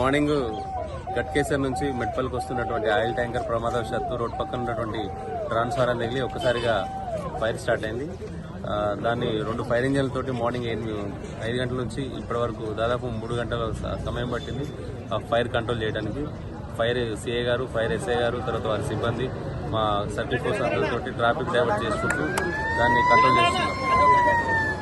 Morning Ghatkesar నుంచి మెట్పల్కి వస్తున్నటువంటి oil tanker ప్రమాదవశాత్తు రోడ్ పక్కన ఉన్నటువంటి ట్రాన్స్ఫారం తగిలి ఒక్కసారిగా ఫైర్ స్టార్ట్ అయింది. దాన్ని రెండు ఫైర్ ఇంజన్లతోటి మార్నింగ్ ఎనిమిది ఐదు గంటల నుంచి ఇప్పటి వరకు దాదాపు మూడు గంటల సమయం పట్టింది ఆ ఫైర్ కంట్రోల్ చేయడానికి. ఫైర్ సిఏ గారు ఫైర్ ఎస్ఏ గారు తర్వాత వారి సిబ్బంది మా సర్కిల్ ఫోర్స్ అందరితోటి ట్రాఫిక్ డైవర్ట్ చేసుకుంటూ దాన్ని కంట్రోల్ చేస్తున్నాం